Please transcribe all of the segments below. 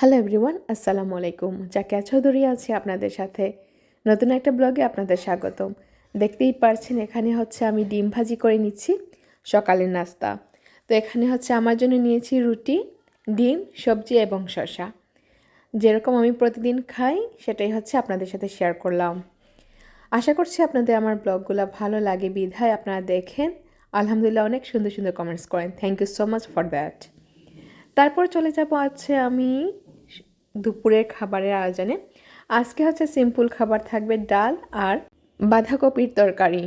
Hello everyone আসসালামু আলাইকুম জাকিয়া চৌধুরী আছে আপনাদের সাথে। নতুন একটা ব্লগে আপনাদের স্বাগতম। দেখতেই পারছেন, এখানে হচ্ছে আমি ডিম ভাজি করে নিচ্ছি সকালের নাস্তা। তো এখানে হচ্ছে আমার জন্য নিয়েছি রুটি, ডিম, সবজি এবং শসা। যেরকম আমি প্রতিদিন খাই, সেটাই হচ্ছে আপনাদের সাথে শেয়ার করলাম। আশা করছি আপনাদের আমার ব্লগগুলো ভালো লাগে, বিধায় আপনারা দেখেন। আলহামদুলিল্লাহ অনেক সুন্দর সুন্দর কমেন্টস করেন। Thank you so much for that তারপর চলে যাব আছে আমি দুপুরের খাবারের আয়োজনে। আজকে হচ্ছে সিম্পল খাবার থাকবে ডাল আর বাঁধাকপির তরকারি।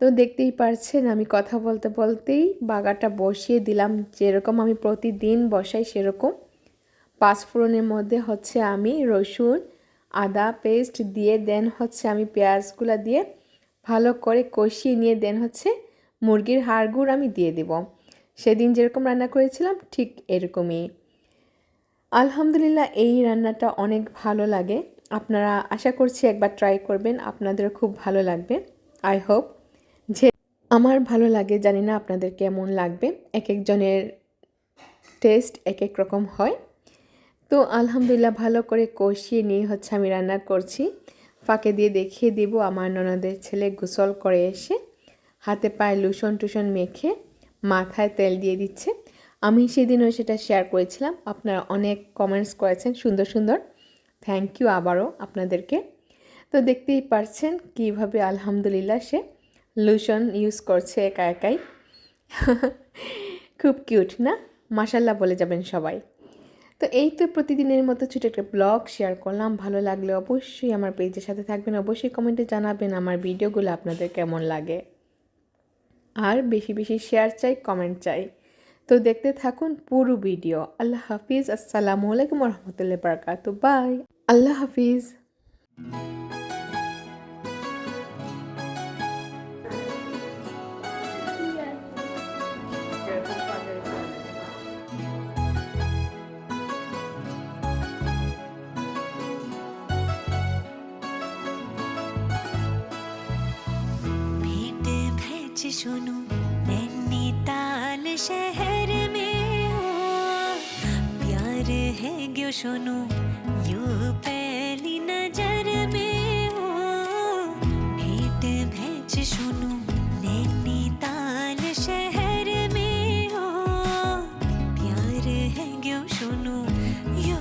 তো দেখতেই পারছেন আমি কথা বলতে বলতেই বাগাটা বসিয়ে দিলাম। যেরকম আমি প্রতিদিন বসাই সেরকম। পাঁচফোড়নের মধ্যে হচ্ছে আমি রসুন, আদা পেস্ট দিয়ে দেন হচ্ছে আমি পেঁয়াজগুলো দিয়ে ভালো করে কষিয়ে নিয়ে দেন হচ্ছে মুরগির হাড়গুড় আমি দিয়ে দেব। সেদিন যেরকম রান্না করেছিলাম ঠিক এরকমই। আলহামদুলিল্লাহ, এই রান্নাটা অনেক ভালো লাগে। আপনারা আশা করছি একবার ট্রাই করবেন আপনাদের খুব ভালো লাগবে। আই হোপ যে আমার ভালো লাগে, জানি না আপনাদের কেমন লাগবে। এক একজনের টেস্ট এক এক রকম হয়। তো আলহামদুলিল্লাহ, ভালো করে কষিয়ে নিয়ে হচ্ছে আমি রান্না করছি। ফাঁকে দিয়ে দেখিয়ে দিব আমার ননদের ছেলে গোসল করে এসে। হাতে পায়ে লুসন টুসন মেখে মাথায় তেল দিয়ে দিচ্ছে। আমি সেদিনও সেটা শেয়ার করেছিলাম। আপনারা অনেক কমেন্টস করেছেন, সুন্দর সুন্দর। থ্যাংক ইউ আবারও আপনাদেরকে। তো দেখতেই পারছেন কীভাবে আলহামদুলিল্লাহ সে লুশন ইউজ করছে একা একাই। খুব কিউট না? মাসাল্লাহ বলে যাবেন সবাই। তো এই তো প্রতিদিনের মতো ছোটো একটা ব্লগ শেয়ার করলাম। ভালো লাগলে অবশ্যই আমার পেজের সাথে থাকবেন। অবশ্যই কমেন্টে জানাবেন আমার ভিডিওগুলো আপনাদের কেমন লাগে। আর বেশি বেশি শেয়ার চাই কমেন্ট চাই। তো দেখতে থাকুন পুরো ভিডিও। আল্লাহ হাফিজ। আসসালামু আলাইকুম রহমতুল্লাহ বারকাত বাই। আল্লাহ হাফিজ। शहर में हो। प्यार है गो सुनो, यू पहली नज़र में हो। भेंट भेज सोनू नैनीताल शहर में हो। प्यार है गो सुनो, यू